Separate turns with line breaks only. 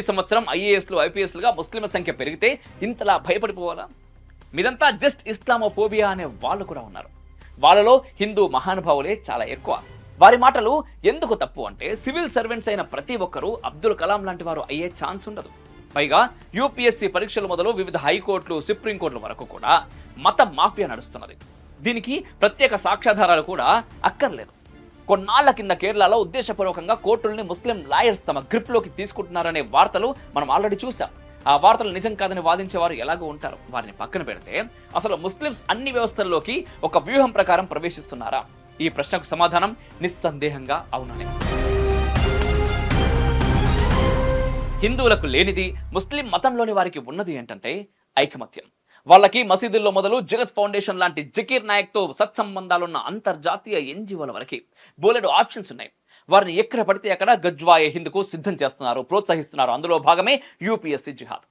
ప్రతి సంవత్సరం ఐఏఎస్లు ఐపీఎస్లుగా ముస్లింల సంఖ్య పెరిగితే ఇంతలా భయపడిపోవాలా? మీదంతా జస్ట్ ఇస్లామోఫోబియా అనే వాళ్ళు కూడా ఉన్నారు. వాళ్ళలో హిందూ మహానుభావులే చాలా ఎక్కువ. వారి మాటలు ఎందుకు తప్పు అంటే సివిల్ సర్వెంట్స్ అయిన ప్రతి ఒక్కరూ అబ్దుల్ కలాం లాంటి వారు అయ్యే ఛాన్స్ ఉండదు. పైగా యూపీఎస్సీ పరీక్షలు మొదలు వివిధ హైకోర్టులు సుప్రీంకోర్టుల వరకు కూడా మత మాఫియా నడుస్తున్నది. దీనికి ప్రత్యేక సాక్ష్యాధారాలు కూడా అక్కర్లేదు. కొన్నాళ్ళ కింద కేరళలో ఉద్దేశపూర్వకంగా కోర్టుల్ని ముస్లిం లాయర్స్ తమ గ్రిప్లోకి తీసుకుంటున్నారనే వార్తలు మనం ఆల్రెడీ చూసాం ఆ వార్తలు నిజం కాదని వాదించేవారు ఎలాగో ఉంటారు. వారిని పక్కన పెడితే అసలు ముస్లిమ్స్ అన్ని వ్యవస్థల్లోకి ఒక వ్యూహం ప్రకారం ప్రవేశిస్తున్నారా? ఈ ప్రశ్నకు సమాధానం నిస్సందేహంగా అవుననే. హిందువులకు లేనిది ముస్లిం మతంలోని వారికి ఉన్నది ఏంటంటే ఐకమత్యం. వాళ్ళకి మసీదుల్లో మొదలు జగత్ ఫౌండేషన్ లాంటి జకీర్ నాయక్తో సత్సంబంధాలున్న అంతర్జాతీయ ఎన్జిఓల వరకు బోలెడు ఆప్షన్స్ ఉన్నాయి. వారిని ఎక్కడ పడితే అక్కడ గజ్వాయే హిందుకు సిద్ధం చేస్తున్నారు ప్రోత్సహిస్తున్నారు. అందులో భాగమే యూపీఎస్సీ జిహాద్.